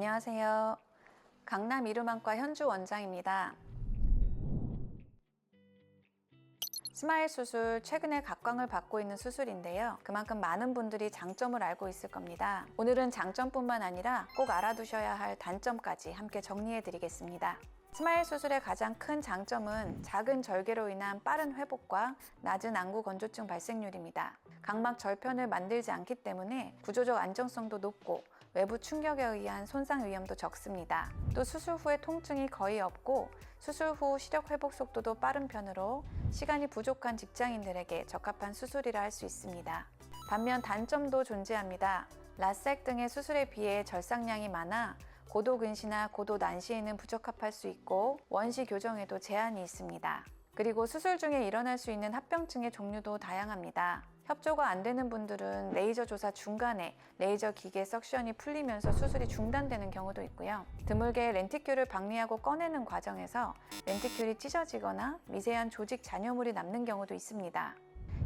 안녕하세요. 강남 이루만과 현주 원장입니다. 스마일 수술 최근에 각광을 받고 있는 수술인데요. 그만큼 많은 분들이 장점을 알고 있을 겁니다. 오늘은 장점뿐만 아니라 꼭 알아두셔야 할 단점까지 함께 정리해 드리겠습니다. 스마일 수술의 가장 큰 장점은 작은 절개로 인한 빠른 회복과 낮은 안구 건조증 발생률입니다. 각막 절편을 만들지 않기 때문에 구조적 안정성도 높고 외부 충격에 의한 손상 위험도 적습니다. 또 수술 후에 통증이 거의 없고 수술 후 시력 회복 속도도 빠른 편으로 시간이 부족한 직장인들에게 적합한 수술이라 할 수 있습니다. 반면 단점도 존재합니다. 라섹 등의 수술에 비해 절삭량이 많아 고도 근시나 고도 난시에는 부적합할 수 있고 원시 교정에도 제한이 있습니다. 그리고 수술 중에 일어날 수 있는 합병증의 종류도 다양합니다. 협조가 안 되는 분들은 레이저 조사 중간에 레이저 기계 석션이 풀리면서 수술이 중단되는 경우도 있고요. 드물게 렌티큐를 박리하고 꺼내는 과정에서 렌티큐이 찢어지거나 미세한 조직 잔여물이 남는 경우도 있습니다.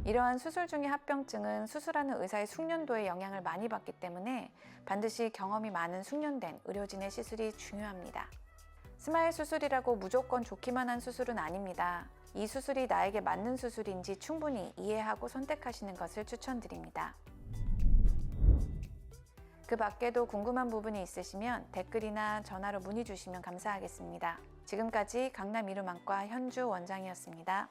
이러한 수술 중의 합병증은 수술하는 의사의 숙련도에 영향을 많이 받기 때문에 반드시 경험이 많은 숙련된 의료진의 시술이 중요합니다. 스마일 수술이라고 무조건 좋기만 한 수술은 아닙니다. 이 수술이 나에게 맞는 수술인지 충분히 이해하고 선택하시는 것을 추천드립니다. 그 밖에도 궁금한 부분이 있으시면 댓글이나 전화로 문의 주시면 감사하겠습니다. 지금까지 강남 이루만과 현주 원장이었습니다.